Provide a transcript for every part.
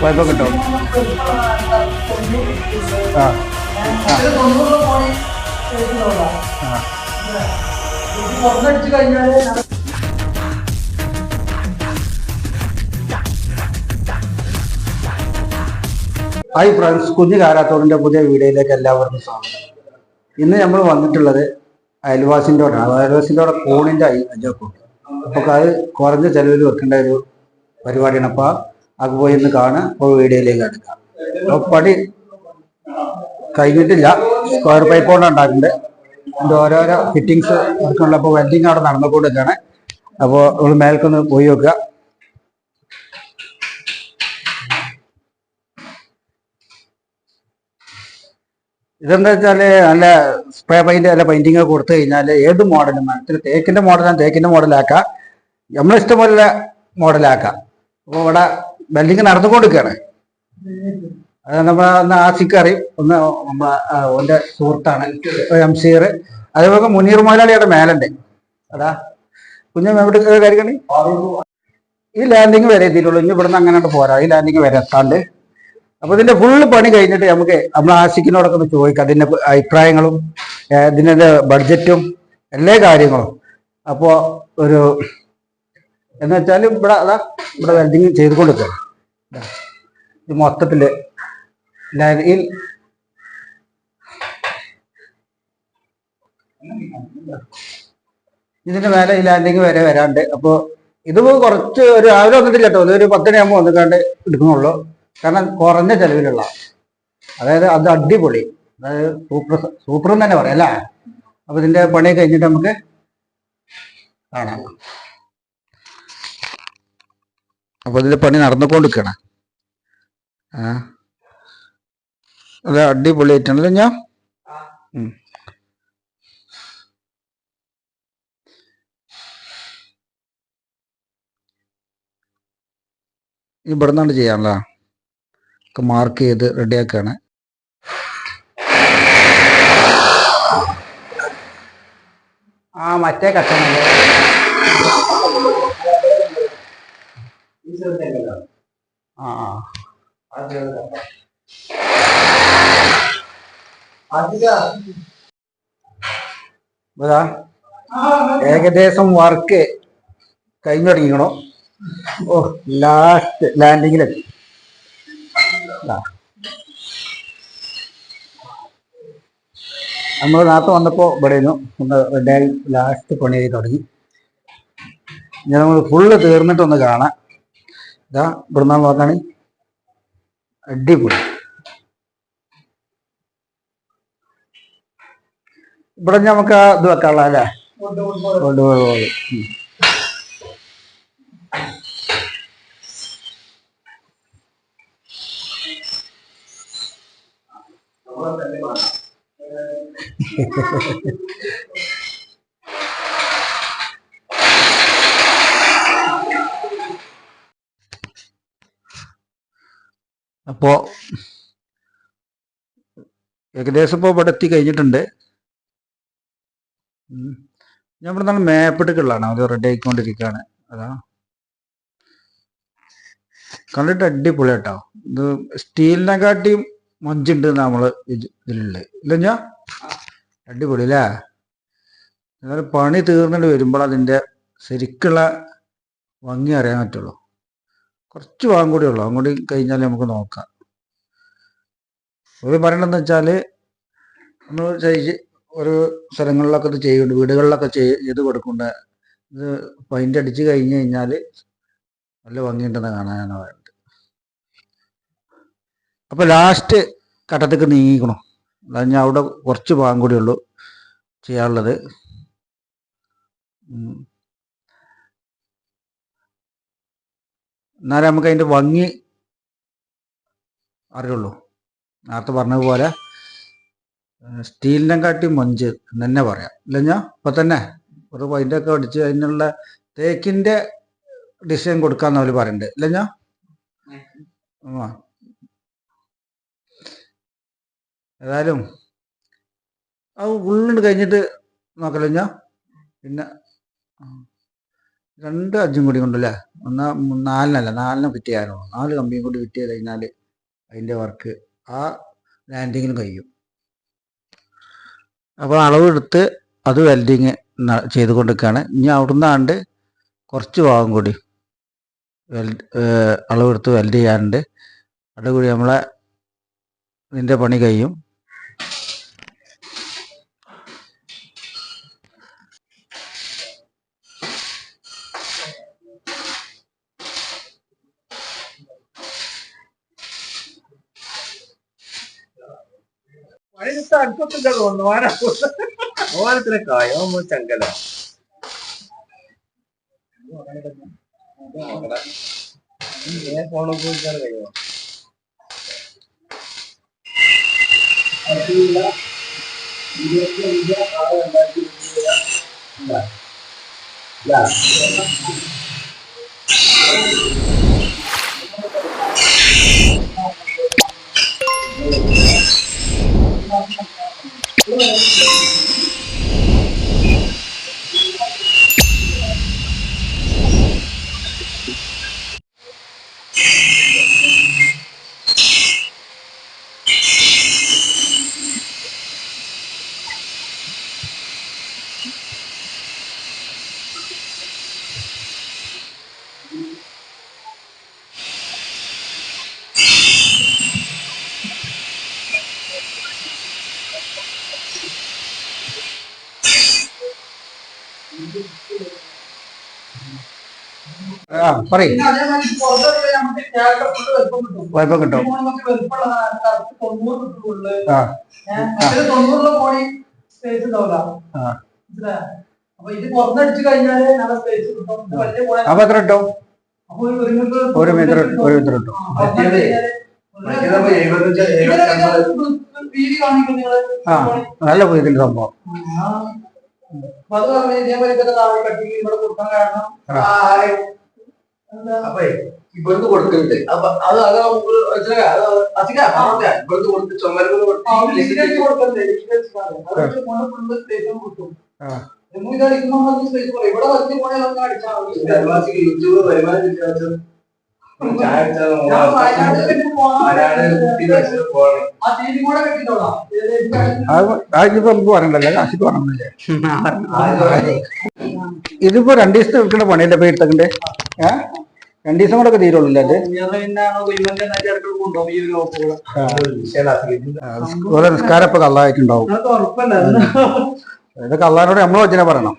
വായ്പ കിട്ടും ആ. ഹായ് ഫ്രണ്ട്സ് കുഞ്ഞു കാരാത്തോടിന്റെ പുതിയ വീഡിയോയിലേക്ക് എല്ലാവർക്കും സ്വാഗതം. ഇന്ന് നമ്മൾ വന്നിട്ടുള്ളത് അയൽവാസിന്റെ അവിടെ അയൽവാസിന്റെ അവിടെ കോണിന്റെ അജോക്കും അപ്പോൾ അത് കുറഞ്ഞ ചെലവിൽ വെക്കേണ്ട ഒരു പരിപാടിയാണ്. അപ്പോൾ അത് പോയി ഒന്ന് കാണുക അപ്പോൾ വീഡിയോയിലേക്ക് എടുക്കാം അപ്പോൾ പണി കഴിഞ്ഞിട്ടില്ല. സ്ക്വയർ പൈപ്പ് കൊണ്ട് ഉണ്ടാക്കുന്നുണ്ട്. ഇതിന്റെ ഓരോരോ ഫിറ്റിങ്സ് എടുക്കാനുള്ള അപ്പോൾ വെൽഡിങ് അവിടെ നടന്നുകൊണ്ടിരിക്കുകയാണ്. അപ്പോൾ നമ്മൾ മേൽക്കൊന്ന് പോയി നോക്കുക. ഇതെന്താ വെച്ചാൽ നല്ല സ്പ്രേ പെയിന്റ് അല്ല പെയിന്റിങ് കൊടുത്തു കഴിഞ്ഞാൽ ഏത് മോഡലും മരത്തിൽ തേക്കിന്റെ മോഡലാണ് തേക്കിന്റെ മോഡലാക്കാം നമ്മളെ ഇഷ്ടംപോലെ മോഡലാക്കാം അപ്പോൾ ഇവിടെ ബെൽഡിങ് നടന്നുകൊണ്ടിരിക്കുകയാണ്. അത് നമ്മളെ ആസിക്ക് അറിയും. ഒന്ന് നമ്മളെ ആ, ഓന്റെ സുഹൃത്താണ് എം സീർ അതേപോലെ മുനീർ മുതലാളിയുടെ മേലുണ്ട് അതാ കുഞ്ഞു എവിടെ കാര്യക്കണി ഈ ലാൻഡിങ് വരെ എത്തിയിട്ടുള്ളൂ. ഇനി ഇവിടുന്ന് അങ്ങനെ പോരാ. ഈ ലാൻഡിങ് വരെ എത്താണ്ട്. അപ്പൊ ഇതിന്റെ ഫുള്ള് പണി കഴിഞ്ഞിട്ട് നമുക്ക് നമ്മൾ ആശിക്കിനോടൊക്കെ ഒന്ന് ചോദിക്കാം. അതിന്റെ അഭിപ്രായങ്ങളും ഇതിന്റെ ബഡ്ജറ്റും എല്ലാ കാര്യങ്ങളും. അപ്പോ ഒരു എന്ന് വെച്ചാൽ ഇവിടെ അതാ ഇവിടെ വെൽഡിങ് ചെയ്തുകൊണ്ടിരിക്കുക ഇത് മൊത്തത്തിൽ ലൈനിൽ ഇതിന്റെ മേലെ ഈ ലാൻഡിങ് വരെ വരാണ്ട്. അപ്പോ ഇത് കുറച്ച് ഒരു രാവിലെ വന്നിട്ടില്ല കേട്ടോ. ഒരു പത്തണിയാകുമ്പോൾ വന്നിട്ടാണ്ട് എടുക്കുന്നുള്ളൂ. കാരണം കുറഞ്ഞ ചെലവിലുള്ള. അതായത് അത് അടിപൊളി. അതായത് സൂപ്പർ സൂപ്പർ എന്ന് തന്നെ പറയാം അല്ലേ? അപ്പൊ ഇതിന്റെ പണി കഴിഞ്ഞിട്ട് നമുക്ക് കാണാം. അപ്പൊ ഇതിന്റെ പണി നടന്നുകൊണ്ടിരിക്കണം. ആ. അത് അടിപൊളിയായിട്ടാണല്ലോ ഞാൻ? ഇവിടുന്നാണ് ചെയ്യാനുള്ള ഒക്കെ മാർക്ക് ചെയ്ത് റെഡിയാക്കുകയാണ് ആ മറ്റേ കട്ടണല്ലേ ഏകദേശം വർക്ക് കഴിഞ്ഞു തുടങ്ങിക്കണോ ഓ ലാസ്റ്റ് ലാൻഡിങ്ങിലെത്തി നമ്മൾ നേരത്തെ വന്നപ്പോ ഇവിടെയിരുന്നു. ഒന്ന് റെഡിയായി ലാസ്റ്റ് പണി ചെയ്ത് തുടങ്ങി. ഞാൻ നമ്മൾ ഫുള്ള് തീർന്നിട്ടൊന്ന് കാണാം. ഇതാ ഇവിടുന്ന് നോക്കാണ്. അടിപൊളി. ഇവിടെ നമുക്ക് ഇത് വെക്കാനുള്ള അല്ലേ? കൊണ്ടുപോയി. അപ്പോ ഏകദേശം ഇപ്പോൾ ഇവിടെ എത്തി കഴിഞ്ഞിട്ടുണ്ട്. ഞാൻ ഇവിടെ മാപ്പ് മേപ്പിട്ടുള്ളതാണ് അത് റെഡി ആയിക്കൊണ്ടിരിക്കുകയാണ്. അതാ. കണ്ടിട്ട് അടിപൊളി കേട്ടോ ഇത് സ്റ്റീലിനെക്കാട്ടിയും മഞ്ചുണ്ട് നമ്മൾ ഇത് ഇതിലുള്ളത്. ഇല്ല അടിപൊളി അല്ലേ എന്നാലും പണി തീർന്നിട്ട് വരുമ്പോൾ അതിന്റെ ശരിക്കുള്ള ഭംഗി അറിയാൻ പറ്റുള്ളൂ. കുറച്ച് വാങ്ങും കൂടി ഉള്ളൂ. അങ്ങോട്ട് കഴിഞ്ഞാൽ നമുക്ക് നോക്കാം. ഒരു പറയണതെന്ന് വെച്ചാൽ നമ്മൾ ഒരു സ്ഥലങ്ങളിലൊക്കെ ഇത് ചെയ്യുന്നുണ്ട്. വീടുകളിലൊക്കെ ചെയ്- ചെയ്ത് കൊടുക്കുന്നുണ്ട്. ഇത് പെയിന്റ് അടിച്ച് കഴിഞ്ഞ് കഴിഞ്ഞാൽ നല്ല ഭംഗിയുണ്ടെന്ന് കാണാനാണ് പറയുന്നത്. അപ്പൊ ലാസ്റ്റ് ഘട്ടത്തേക്ക് നീങ്ങിക്കണം അതായത് ഞാൻ അവിടെ കുറച്ച് ഭാഗം കൂടി ഉള്ളൂ ചെയ്യാനുള്ളത്. എന്നാലേ നമുക്ക് അതിന്റെ ഭംഗി അറിയുള്ളൂ. നേരത്തെ പറഞ്ഞതുപോലെ സ്റ്റീലിനെ കാട്ടി മൊഞ്ച് എന്ന് തന്നെ പറയാം. ഇല്ലഞ്ഞോ? ഇപ്പൊ തന്നെ ഒരു പൈന്റൊക്കെ അടിച്ച് അതിനുള്ള തേക്കിന്റെ ഡിസൈൻ കൊടുക്കാന്ന് അവർ പറയുന്നുണ്ട് ഇല്ലഞ്ഞോ? ഏതായാലും അത് ഉള്ളിട്ട് കഴിഞ്ഞിട്ട് നോക്കലഞ്ഞോ പിന്നെ രണ്ട് അഞ്ചും കൂടി കൊണ്ടല്ലേ? ഒന്നാ നാലിനല്ല നാലിനെ ഫിറ്റ് ചെയ്യാനുള്ളൂ നാല് കമ്പിയും കൂടി ഫിറ്റ് ചെയ്ത് കഴിഞ്ഞാൽ അതിന്റെ വർക്ക് ആ ലാൻഡിങ്ങിന് കഴിയും. അപ്പോൾ അളവെടുത്ത് അത് വെൽഡിങ് ചെയ്ത് കൊണ്ടിരിക്കുകയാണ് ഇനി അവിടുന്നാണ്ട് കുറച്ച് ഭാഗം കൂടി വെൽഡ് അളവെടുത്ത് വെൽഡ് ചെയ്യാനുണ്ട്. അതുകൂടി നമ്മളെ ഇതിന്റെ പണി കഴിയും. ഓരത്തിന് കായോ ചങ്കല ഫോൺ ഉപയോഗിച്ചാണ് കഴിയോ ആ പറയും വായ്പ കിട്ടും ആ തൊണ്ണൂറിലെ പോണി സ്പേസ് അപ്പൊ കിട്ടും. എത്ര കിട്ടും? ഒരു മീറ്റർ ഒരു മീറ്റർ കിട്ടും. ആ, നല്ല ഇതിന്റെ സംഭവം. അത് പറഞ്ഞ ഇതേപോലെ ഇതൊക്കെ താഴെ കട്ടിങ് ഇവിടെ കൊടുക്കാൻ കാരണം അപ്പൊ ഇവിടുന്ന് കൊടുക്കുന്നുണ്ട് അപ്പൊ അത് അത് അധികം. ഇവിടുന്ന് കൊടുത്ത് അടിക്കുമ്പോ നമുക്ക് ഇവിടെ വലിയ പോയാൽ നമുക്ക് അടിച്ചാൽ മതി. അയൽവാസിക്ക് യൂട്യൂബ് വരുമാനം കിട്ടിയാൽ അതിപ്പോ പറയണ്ടല്ലോ. കാശിക്ക് ഇതിപ്പോ രണ്ടു ദിവസത്തെ വിൽക്കുന്ന പണിയല്ലേ പോയി എടുത്തക്കണ്ടേ? ഏ? രണ്ടു ദിവസം കൂടെ ഒക്കെ തീരുള്ളൂ അത്. ഓരോ നിസ്കാരം ഇപ്പൊ കള്ളായിട്ടുണ്ടാവും. ഇത് കള്ളാനോട് നമ്മളെ വച്ചനെ പറയണം.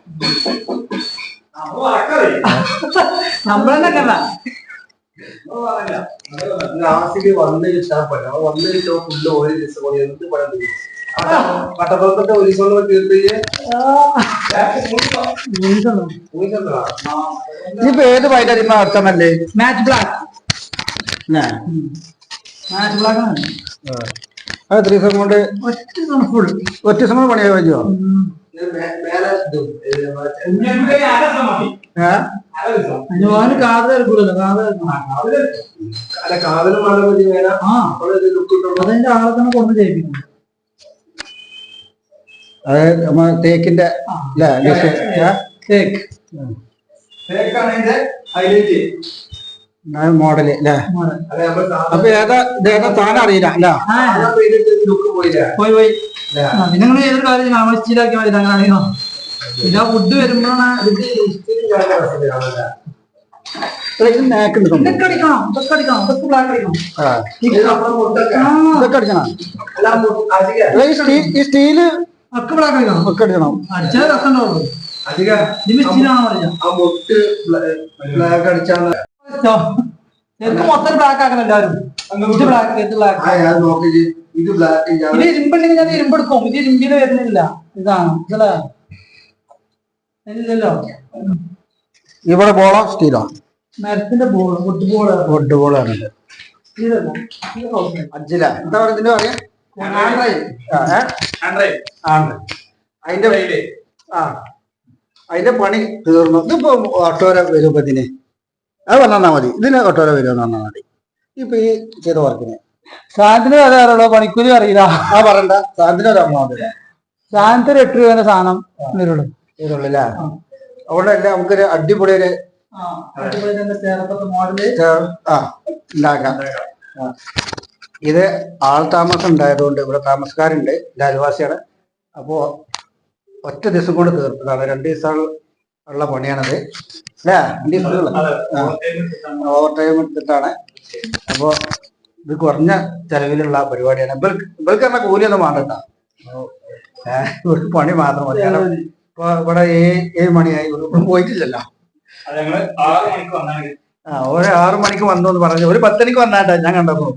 നമ്മളെന്നെ കണ്ട. ലാസ്റ്റിൽ വന്ന് കിട്ടാൻ പറ്റും അപ്പൊ വന്ന് കിട്ടുമ്പോ ഫുള്ള് ഒരു ദിവസം കൊണ്ട് എന്ത് പണം തീരും പട്ടപ്പുറത്തെ ഒരു ദിവസം കൊണ്ട് തീർത്തിട്ട് ഇനിയിപ്പോ ഏത് പൈറ്റ അർത്ഥമല്ലേ മാച്ച് ബ്ലാക്ക് മാച്ച് ബ്ലാക്ക് ആണ്. അത് ത്രീ ദിവസം കൊണ്ട് ഒറ്റ ഫുൾ പണിയാ ദിവസം കൊണ്ട് ഏ ഞാൻ കാത് എടുക്കൂലല്ലോ കാത് അല്ല കാവലും വേണം മതി വേണം ആ. അതിന്റെ ആളെ തന്നെ കൊണ്ട് ചെയ്യിപ്പിക്കും. അത് നമ്മ തേക്കിന്റെ തേക്ക്. തേക്കാണ് അതിന്റെ ഹൈലൈറ്റ് മോഡൽ അല്ലേ മോഡൽ. അല്ല നമ്മൾ അപ്പൊ ഏതാ ഇത് ഏതാ അറിയില്ല അല്ല പോയില്ല പോയി പോയി പിന്നെ നിങ്ങൾ ഏതൊരു കാര്യം മതി പിന്നെ വരുമ്പോഴാണ് ഇതൊക്കെ അടിക്കണം ഇതൊക്കെ അടിക്കണം ഇതൊക്കെ ബ്ലാക്ക് അടിക്കണം. ഇതൊക്കെ അടിക്കണം. ഈ ഈ സ്റ്റീൽ ഒക്കെ ബ്ലാക്ക് അടിക്കണം. ഒക്കെ അടിക്കണം. അടിച്ചാൽ രസം ഉണ്ടാവുള്ളൂ അധികം ഇത് സ്റ്റീലാണോ പറയാ ആ മുട്ട് ബ്ലാക്ക് അടിച്ചാണ് ശരിക്കും മൊത്തം ബ്ലാക്ക് ആക്കണം എല്ലാവരും. ഇത് ബ്ലാക്ക് ഇത് ബ്ലാക്ക് ഇത് ബ്ലാക്ക് ഇത് ഇരുമ്പുണ്ടെങ്കിൽ ഞാൻ ഇരുമ്പെടുക്കും. ഇത് ഇരുമ്പിന് വരുന്നില്ല. ഇതാണ്. ഇതല്ലേ? ഇല്ലല്ലോ. ഇവിടെ ബോളോ സ്റ്റീലോ മരത്തിന്റെ ബോൾ ഫുട്ബോൾ ബോൾ വുഡ് ബോളാണ് ഇതല്ല? ഇത് ഹൗസ് അജ്ജില എന്താ പറയുക പറയാ ആണ് അതിന്റെ ആ അതിന്റെ പണി തീർന്നു. ഇതിപ്പോ ഓട്ടോ വരുമ്പത്തിന് അത് വന്നാൽ മതി. ഇതിന് ഒട്ടോര വരുമെന്ന് വന്നാൽ മതി. ഇപ്പൊ ഈ ചെയ്ത വർക്കിന്. സാധനത്തിന് വില അറിയുള്ളൂ പണിക്കൂലി അറിയില്ല. ആ പറയണ്ട. സാധനം ഒരു മതി സാധനത്തിന് എട്ട് രൂപേന്റെ സാധനം വരുള്ളൂ. അവിടെ അതുകൊണ്ടല്ല നമുക്കൊരു അടിപൊളി ഒരു ആ ഉണ്ടാക്കാം. ഇത് ആൾ താമസം ഉണ്ടായതുകൊണ്ട് ഇവിടെ താമസക്കാരുണ്ട് ഇതാദിവാസിയാണ് അയൽവാസിയാണ് അപ്പോ ഒറ്റ ദിവസം കൊണ്ട് തീർത്തതാണ്. രണ്ട് ദിവസം ഉള്ള പണിയാണത്. അല്ലേ? വണ്ടി ഓവർ ടൈം എടുത്തിട്ടാണ് അപ്പോ ഇത് കുറഞ്ഞ ചെലവിലുള്ള പരിപാടിയാണ്. ഇവർക്ക് പറഞ്ഞ കൂലിയൊന്നും വേണ്ടണ്ട ഒരു പണി മാത്രം മതി. കാരണം ഇപ്പൊ ഇവിടെ ഏഴ് മണിയായി. ഇവർക്ക് പോയിട്ടില്ലല്ലോ. ആ ഒരു ആറു മണിക്ക് വന്നു എന്ന് പറഞ്ഞു. ഒരു പത്തനിക്ക് വന്നാട്ടാ ഞാൻ കണ്ടപ്പോ.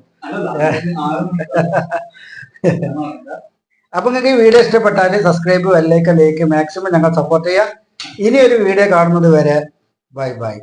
അപ്പൊ നിങ്ങൾക്ക് ഈ വീഡിയോ ഇഷ്ടപ്പെട്ടാൽ സബ്സ്ക്രൈബ് ബെല്ലൈക്കൻ ലൈക്ക് മാക്സിമം ഞങ്ങൾ സപ്പോർട്ട് ചെയ്യാം. ഇനി ഒരു വീഡിയോ കാണുന്നത് വരെ ബൈ ബൈ.